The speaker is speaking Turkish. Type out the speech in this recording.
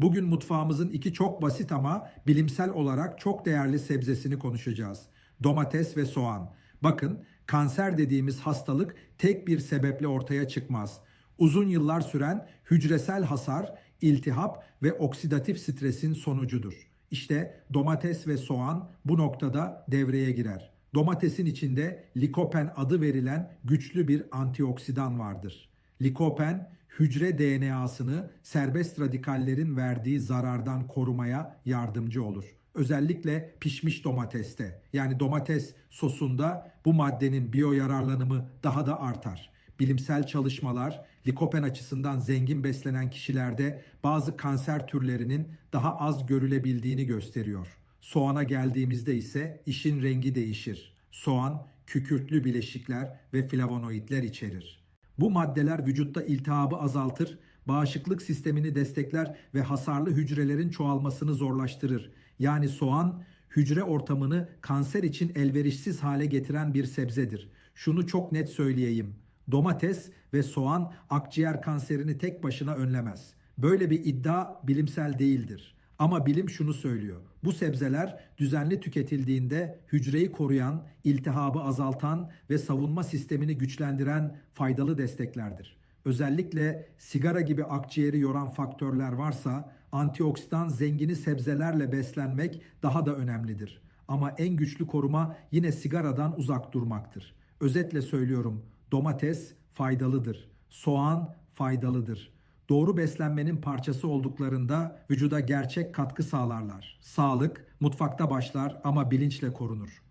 Bugün mutfağımızın iki çok basit ama bilimsel olarak çok değerli sebzesini konuşacağız. Domates ve soğan. Bakın kanser dediğimiz hastalık tek bir sebeple ortaya çıkmaz. Uzun yıllar süren hücresel hasar, iltihap ve oksidatif stresin sonucudur. İşte domates ve soğan bu noktada devreye girer. Domatesin içinde likopen adı verilen güçlü bir antioksidan vardır. Likopen hücre DNA'sını serbest radikallerin verdiği zarardan korumaya yardımcı olur. Özellikle pişmiş domateste yani domates sosunda bu maddenin biyoyararlanımı daha da artar. Bilimsel çalışmalar likopen açısından zengin beslenen kişilerde bazı kanser türlerinin daha az görülebildiğini gösteriyor. Soğana geldiğimizde ise işin rengi değişir. Soğan kükürtlü bileşikler ve flavonoidler içerir. Bu maddeler vücutta iltihabı azaltır, bağışıklık sistemini destekler ve hasarlı hücrelerin çoğalmasını zorlaştırır. Yani soğan hücre ortamını kanser için elverişsiz hale getiren bir sebzedir. Şunu çok net söyleyeyim. Domates ve soğan akciğer kanserini tek başına önlemez. Böyle bir iddia bilimsel değildir. Ama bilim şunu söylüyor. Bu sebzeler düzenli tüketildiğinde hücreyi koruyan, iltihabı azaltan ve savunma sistemini güçlendiren faydalı desteklerdir. Özellikle sigara gibi akciğeri yoran faktörler varsa antioksidan zengini sebzelerle beslenmek daha da önemlidir. Ama en güçlü koruma yine sigaradan uzak durmaktır. Özetle söylüyorum domates faydalıdır. Soğan faydalıdır. Doğru beslenmenin parçası olduklarında vücuda gerçek katkı sağlarlar. Sağlık mutfakta başlar ama bilinçle korunur.